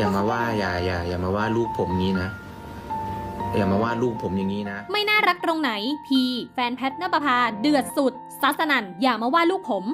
อย่ามาว่าอย่าอย่าอย่ามาว่าลูกผมงี้นะ อย่ามาว่าลูกผมอย่างนี้นะ ไม่น่ารักตรงไหน พี แฟนแพทนปภาเดือดสุดซัสนันอย่ามาว่าลูกผม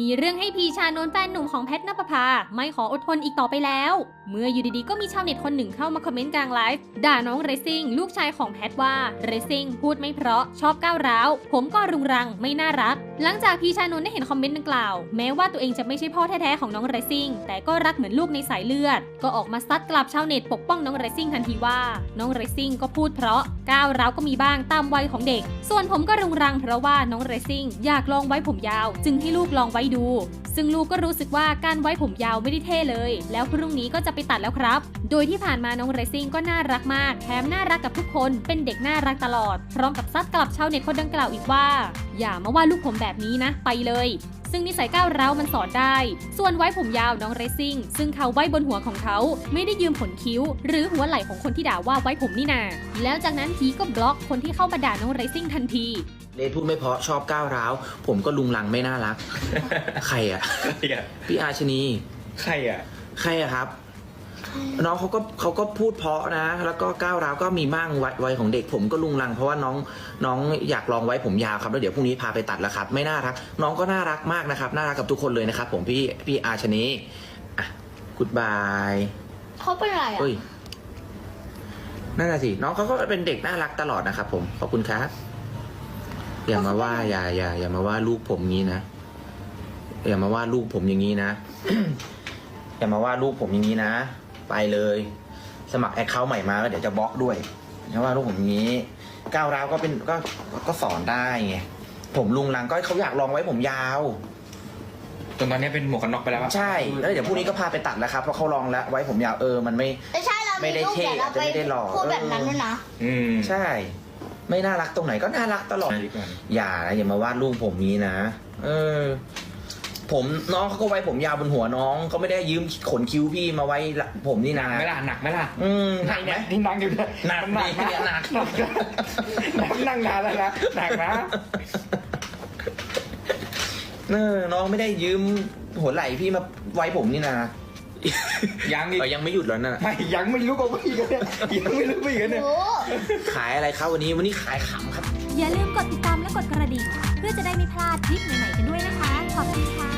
มีเรื่องให้พีชานนท์แฟนหนุ่มของแพทนปภาไม่ขออดทนอีกต่อไปแล้ว เมื่ออยู่ดีๆ ก็มีชาวเน็ตคนหนึ่งเข้ามาคอมเมนต์กลางไลฟ์ด่าน้องเรซิ่งลูกชายของแพทว่าเรซิ่งพูดไม่เพราะชอบก้าวร้าว ผมก็รุงรังไม่น่ารัก หลังจากพีชานนท์ได้เห็นคอมเมนต์ดังกล่าว แม้ว่าตัวเองจะไม่ใช่พ่อแท้ๆของน้องเรซิ่งแต่ก็รักเหมือนลูกในสายเลือด ก็ออกมาซัดกลับชาวเน็ตปกป้องน้องเรซิ่งทันทีว่า น้องเรซิ่งก็พูดเพราะ ก้าวร้าวก็มีบ้างตามวัยของเด็ก ส่วนผมก็รุงรังเพราะว่าน้องเรซิ่งอยากลองไว้ผมยาว จึงให้ลูกลองไว้ดู ซึ่งลูกก็รู้สึกว่าการไว้ผมยาวไม่ได้เท่เลย แล้วพรุ่งนี้ก็จะไปตัดแล้วครับ โดยที่ผ่านมาน้องเรซิ่งก็น่ารักมากแถมน่ารักกับทุกคน เป็นเด็กน่ารักตลอด พร้อมกับซัดกลับชาวเน็ตคนดังกล่าวอีกว่า อย่ามาว่าลูกผมแบบนี้นะ ไปเลย ซึ่งนิสัยก้าวร้าวมันสอนได้ ส่วนไว้ผมยาวน้องเรซิ่ง ซึ่งเขาไว้บนหัวของเขาไม่ได้ยืมผลคิ้ว หรือหัวไหล่ของคนที่ด่าว่าไว้ผมนี่นา แล้วจากนั้นพีก็บล็อกคนที่เข้ามาด่าน้องเรซิ่งทันทีเลดพูดไม่เพราะชอบก้าวร้าว ผมก็ลุงลังไม่น่ารัก ใครอะใครอะพี่อาชนี ใครอะใครอะครับ น้องเขาก็เขาก็พูดเพราะนะ แล้วก็ก้าวร้าวก็มีบ้างวัยวัยของเด็กผมก็ลุงลัง เพราะว่าน้องน้องอยากลองไว้ผมยาวครับแล้วเดี๋ยวพรุ่งนี้พาไปตัดแล้วครับ ไม่น่ารัก น้องก็น่ารักมากนะครับ น่ารักกับทุกคนเลยนะครับ ผมพี่พี่อาชนีอะกูดบายเขาเป็นอะไรอะเฮ้ยนั่นน่ะสิน้องเขาก็เป็นเด็กน่ารักตลอดนะครับผมขอบคุณครับอย่ามาว่าอย่าอย่าอย่ามาว่าลูกผมงี้นะอย่ามาว่าลูกผมอย่างนี้นะ อย่ามาว่าลูกผมอย่างนี้นะ ไปเลย สมัครแอคเคาท์ใหม่มาแล้วเดี๋ยวจะบล็อกด้วยอย่าว่าลูกผมอย่างนี้ก้าวร้าวก็เป็นก็ก็สอนได้ไงผมลุงลังก็เขาอยากลองไว้ผมยาว จนตอนนี้เป็นหมวกกันน็อกไปแล้วอะใช่แล้วเดี๋ยวพรุ่งนี้ก็พาไปตัดแล้วครับเพราะเขาลองแล้วไว้ผมยาวเออมันไม่ ไม่ใช่เราไม่มีได้รูปเท่แต่เราอาจจะไม่ได้หล่อ พูดแบบนั้นด้วยนะ อืมใช่ ไม่น่ารักตรงไหนก็น่ารักตลอดใช่ดีกว่า อย่านะอย่ามาวาดรูปผมนี้นะ เออ ผมน้องเขาก็ไว้ผมยาวบนหัวน้องเขาไม่ได้ยืมขนคิ้วพี่มาไว้ละผมนี่นะไม่ล่ะหนักไหมล่ะอืมหนักไหมที่นั่งอยู่เนี่ยหนักหนักดินะหนักหนักนั่งนานแล้วนะหนักนะเออน้องไม่ได้ยืมหัวไหล่พี่มาไว้ผมนี่นะยังอีกเออยังไม่หยุดแล้วนะไม่ยังไม่รู้กับพี่กันเนี่ยยังไม่รู้พี่กันเนี่ย โอ้ขายอะไรครับวันนี้วันนี้ขายขำครับ อย่าลืมกดติดตามและกดกระดิ่ง เพื่อจะได้ไม่พลาดคลิปใหม่ๆกันด้วยนะคะ ขอบคุณค่ะ